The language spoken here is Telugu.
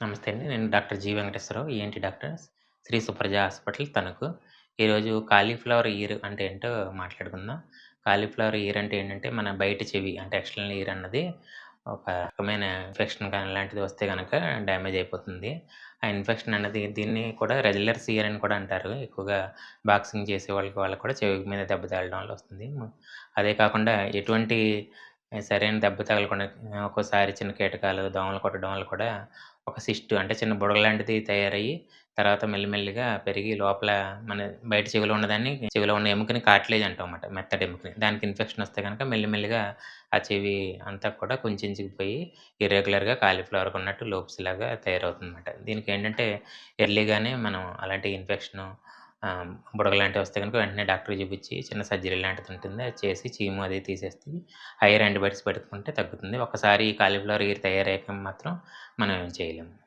నమస్తే అండి. నేను doctor G Venkateswara Rao, ENT doctor, Sri Supraja hospital Tanuku. ఈరోజు కాలీఫ్లవర్ ఇయర్ అంటే ఏంటో మాట్లాడుకుందాం. కాలీఫ్లవర్ ఇయర్ అంటే ఏంటంటే, మన బయట చెవి అంటే ఎక్స్టర్నల్ ఇయర్ అన్నది ఒక రకమైన ఇన్ఫెక్షన్ కానీ లాంటిది వస్తే కనుక డ్యామేజ్ అయిపోతుంది. ఆ ఇన్ఫెక్షన్ అన్నది దీన్ని కూడా రెగ్యులర్స్ ఇయర్ అని కూడా అంటారు. ఎక్కువగా బాక్సింగ్ చేసే వాళ్ళకి వాళ్ళకి కూడా చెవి మీద దెబ్బ తగలడం వల్ల వస్తుంది. అదే కాకుండా ఎటువంటి సరైన దెబ్బ తగలకుండా ఒక్కోసారి చిన్న కీటకాలు, దోమలు కొట్టడం వల్ల కూడా ఒక సిస్ట్ అంటే చిన్న బుడగ లాంటిది తయారయ్యి, తర్వాత మెల్లిమెల్లిగా పెరిగి లోపల మన బయట చెవిలో ఉన్నదాన్ని చెవిలో ఉన్న ఎముకని కార్టిలేజ్ అంటామన్నమాట. మెత్తడి ఎముకని. దానికి ఇన్ఫెక్షన్ వస్తే కనుక మెల్లిమెల్లిగా ఆ చెవి అంతా కూడా కుంచించుకుపోయి ఇర్రెగ్యులర్‌గా కాలీఫ్లవర్‌కి ఉన్నట్టు లోప్స్ లాగా తయారవుతుందన్నమాట. దీనికేంటంటే ఎర్లీగానే మనం అలాంటి ఇన్ఫెక్షను బుడగ లాంటివి వస్తే కనుక వెంటనే డాక్టర్ చూపించి చిన్న సర్జరీ లాంటిది ఉంటుంది. అది చేసి చీము అది తీసేసి హైయర్ యాంటీబయాటిక్స్ పెట్టుకుంటే తగ్గుతుంది. ఒకసారి కాలీఫ్లవర్ ఇయర్ తయారయ్యాక మాత్రం మనం ఏం చేయలేము.